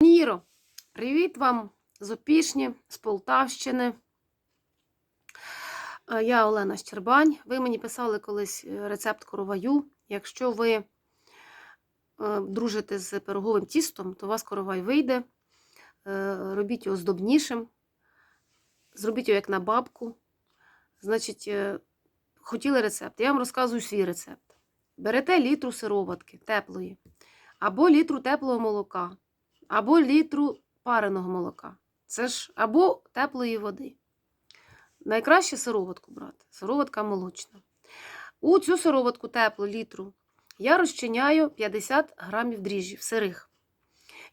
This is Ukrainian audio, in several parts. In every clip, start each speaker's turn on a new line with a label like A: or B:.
A: Ніро, привіт вам з Опішні, з Полтавщини. Е, Я Олена Щербань. Ви мені писали колись е, рецепт короваю. Якщо ви е, дружите з пироговим тістом, то у вас коровай вийде. Робіть його здобнішим, зробіть його як на бабку. Значить, хотіли рецепт. Я вам розказую свій рецепт. Берете літру сироватки теплої, або літру теплого молока або літру пареного молока. Це ж або теплої води. Найкраще сироватку брати. Сироватка молочна. У цю сироватку теплу літру я розчиняю 50 грамів дріжджів сирих.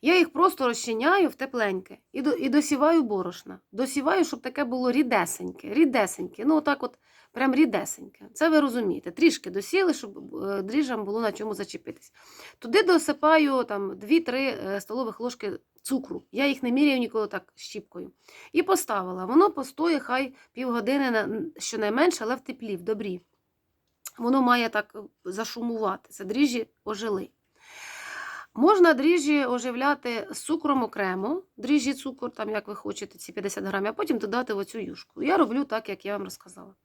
A: Я їх просто розчиняю в тепленьке і, до, і досіваю борошна. Досіваю, щоб таке було рідесеньке. Рідесеньке. Ну, отак от, прям рідесеньке. Це ви розумієте. Трішки досіли, щоб е, дріжджам було на чому зачепитись. Туди досипаю там 2-3 е, столових ложки цукру. Я їх не міряю ніколи так щіпкою. І поставила. Воно постоє хай півгодини, на- щонайменше, але в теплі, в добрі. Воно має так зашумувати. Це дріжджі ожили. Можна дріжджі оживляти з цукром окремо, дріжджі цукор, там як ви хочете, ці 50 грамів, а потім додати в оцю юшку. Я роблю так, як я вам розказала.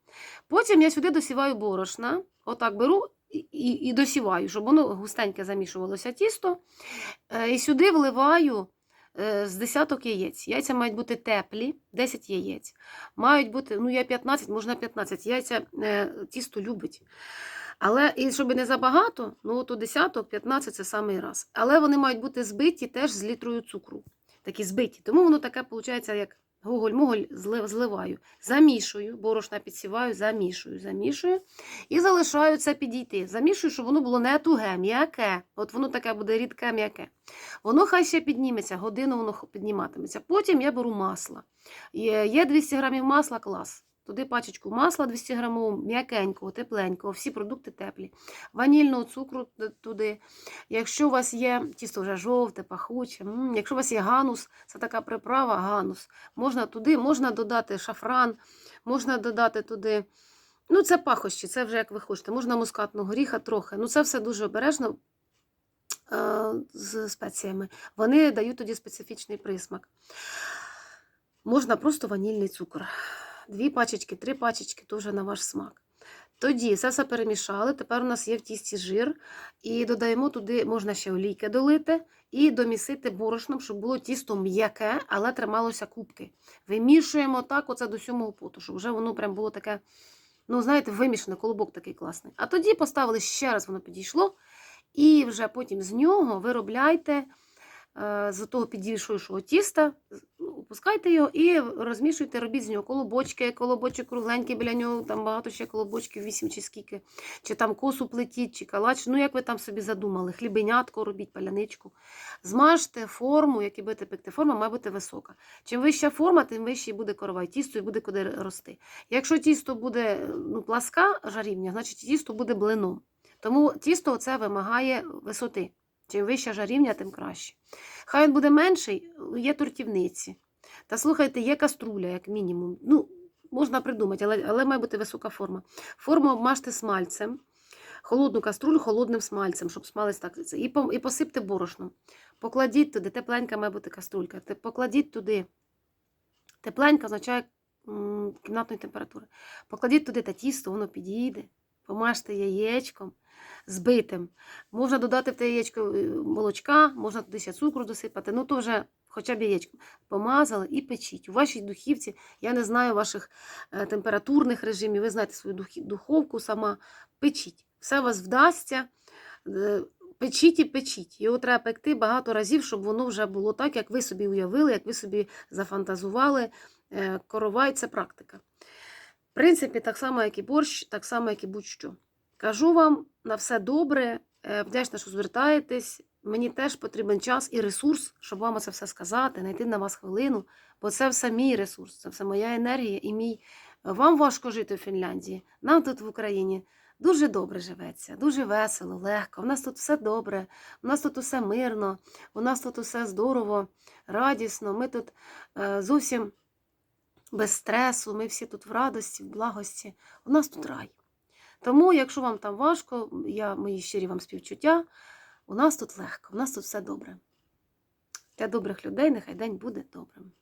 A: Потім я сюди досіваю борошна, отак беру і, і, і досіваю, щоб воно густеньке замішувалося тісто. Е, І сюди вливаю з десяток яєць. Яйця мають бути теплі, 10 яєць. Мають бути, ну я 15, можна 15. Яйця е, тісто любить. Але і щоб не забагато, ну от десяток, 15 це самий раз. Але вони мають бути збиті теж з літрою цукру. Такі збиті. Тому воно таке виходить, як гоголь-моголь зли- зливаю. Замішую, борошна підсіваю, замішую, замішую. І залишаю це підійти. Замішую, щоб воно було не туге, м'яке. От воно таке буде рідке, м'яке. Воно хай ще підніметься, годину воно підніматиметься. Потім я беру масло. Є 200 грамів масла, клас. Туди пачечку масла 200 грамів, м'якенького, тепленького, всі продукти теплі. Ванільного цукру туди. Якщо у вас є тісто вже жовте, пахуче, якщо у вас є ганус, це така приправа, ганус. Можна туди, можна додати шафран, можна додати туди. Ну, це пахощі, це вже як ви хочете. Можна мускатного горіха трохи. Ну, це все дуже обережно е, з спеціями. Вони дають тоді специфічний присмак. Можна просто ванільний цукор. Дві пачечки, три пачечки, то вже на ваш смак. Тоді це все перемішали. Тепер у нас є в тісті жир. І додаємо туди, можна ще олійки долити і домісити борошном, щоб було тісто м'яке, але трималося кубки. Вимішуємо так, оце до сьомого поту, щоб вже воно прям було таке, ну, знаєте, вимішане, колобок такий класний. А тоді поставили ще раз, воно підійшло. І вже потім з нього виробляйте е, з того підійшовшого тіста, опускайте його і розмішуйте, робіть з нього колобочки, колобочок кругленький біля нього, там багато ще колобочків, вісім чи скільки, чи там косу плетіть, чи калач, ну як ви там собі задумали, хлібенятко робіть, паляничку. Змажте форму, як і будете пекти. Форма має бути висока. Чим вища форма, тим вищий буде коровай тісто і буде куди рости. Якщо тісто буде ну, пласка жарівня, значить тісто буде блином. Тому тісто це вимагає висоти. Чим вища жарівня, тим краще. Хай він буде менший, є тортівниці. Та слухайте, є каструля, як мінімум. Ну, можна придумати, але, але має бути висока форма. Форму обмажте смальцем, холодну каструлю холодним смальцем, щоб смалець так. І, по- і посипте борошном. Покладіть туди, тепленька має бути каструлька. Покладіть туди. Тепленька означає кімнатної температури. Покладіть туди та тісто, воно підійде. Помажте яєчком збитим. Можна додати в те яєчко е, молочка, можна туди ще цукру досипати. Ну, то вже хоча б яєчко. Помазали і печіть. У вашій духівці, я не знаю ваших е, температурних режимів, ви знаєте свою духовку сама. Печіть. Все вас вдасться. Е, Печіть і печіть. Його треба пекти багато разів, щоб воно вже було так, як ви собі уявили, як ви собі зафантазували. Коровай це практика. В принципі, так само, як і борщ, так само, як і будь-що. Кажу вам на все добре, е, вдячна, що звертаєтесь. Мені теж потрібен час і ресурс, щоб вам це все сказати, знайти на вас хвилину, бо це все мій ресурс, це все моя енергія і мій. Вам важко жити в Фінляндії, нам тут в Україні дуже добре живеться, дуже весело, легко. У нас тут все добре, у нас тут усе мирно, у нас тут усе здорово, радісно. Ми тут е, зовсім без стресу, ми всі тут в радості, в благості. У нас тут рай. Тому, якщо вам там важко, я мої щирі вам співчуття, у нас тут легко, у нас тут все добре. Для добрих людей нехай день буде добрим.